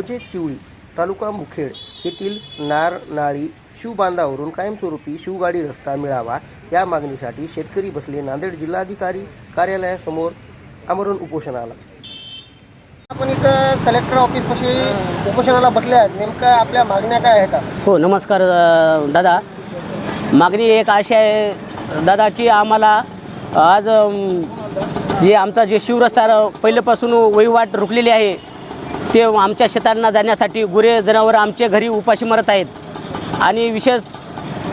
मौजे चिवळी तालुका मुखेड येथील नारनाळी शिवबांधावरून कायमस्वरूपी शिवगाडी रस्ता मिळावा या मागणीसाठी शेतकरी बसले नांदेड जिल्हाधिकारी कार्यालयासमोर आमरण उपोषणाला. आपण इथं कलेक्टर ऑफिसपाशी उपोषणाला बसले आहेत. नेमक्या आपल्या मागण्या काय आहेत? हो नमस्कार अ, दादा. मागणी एक अशी आहे दादा की आम्हाला आज अम, जे आमचा जे शिवरस्ता र- पहिल्यापासून वहिवाट रुकलेली आहे ते आमच्या शेतांना जाण्यासाठी गुरे जनावर आमचे घरी उपाशी मरत आहेत. आणि विशेष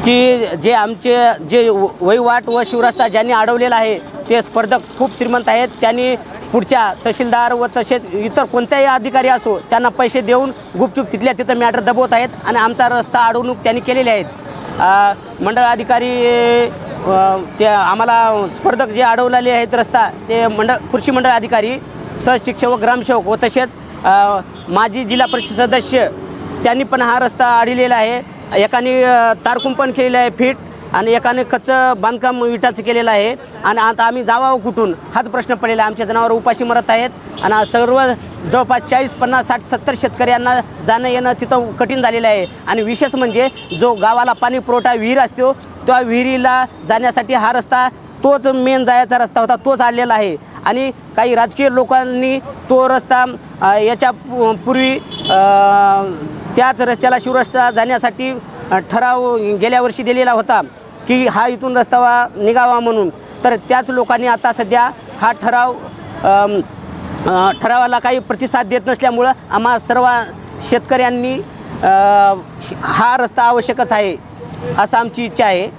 की जे आमचे जे व- वहिवाट व शिवरास्ता ज्यांनी अडवलेला आहे ते स्पर्धक खूप श्रीमंत आहेत. त्यांनी पुढच्या तहसीलदार व तसेच इतर कोणत्याही अधिकारी असो त्यांना पैसे देऊन गुपचूप तिथल्या तिथं मॅटर दबवत आहेत आणि आमचा रस्ता अडवणूक त्यांनी केलेले आहेत. मंडळ अधिकारी ते आम्हाला स्पर्धक जे अडवलेले आहेत रस्ता ते मंडळ कृषी मंडळ अधिकारी सहशिक्षक व ग्रामसेवक व तसेच माजी जिल्हा परिषद सदस्य त्यांनी पण हा रस्ता अडलेला आहे. एकाने अ, तारकुंपण केलेलं आहे फिट आणि एकाने कच्चं बांधकाम विटाचं केलेलं आहे. आणि आता आम्ही जावावं कुठून हाच प्रश्न पडलेला आहे. आमच्या जनावर उपाशी मरत आहेत. आणि सर्व जवळपास चाळीस पन्नास साठ सत्तर शेतकऱ्यांना जाणं येणं तिथं कठीण झालेलं आहे. आणि विशेष म्हणजे जो गावाला पाणी पुरवठा विहीर असतो त्या विहिरीला जाण्यासाठी हा रस्ता तोच मेन जायचा रस्ता होता तोच आलेला आहे. आणि काही राजकीय लोकांनी तो रस्ता याच्या पूर्वी त्याच रस्त्याला शिवरस्ता जाण्यासाठी ठराव गेल्या वर्षी दिलेला होता की हा इथून रस्तावा निघावा म्हणून. तर त्याच लोकांनी आता सध्या हा ठराव ठरावाला काही प्रतिसाद देत नसल्यामुळं आम्हा सर्व शेतकऱ्यांनी हा रस्ता आवश्यकच आहे असं आमची इच्छा आहे.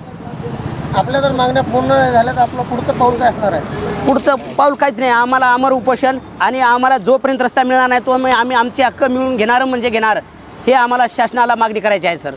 आपल्या जर मागण्या पूर्ण नाही झाल्या तर आपलं पुढचं पाऊल काय असणार आहे? पुढचं पाऊल काहीच नाही. आम्हाला अमर उपोषण आणि आम्हाला जोपर्यंत रस्ता मिळणार नाही तो आम्ही आम्ही आमचे हक्क मिळून घेणार म्हणजे घेणार. हे आम्हाला शासनाला मागणी करायची आहे सर.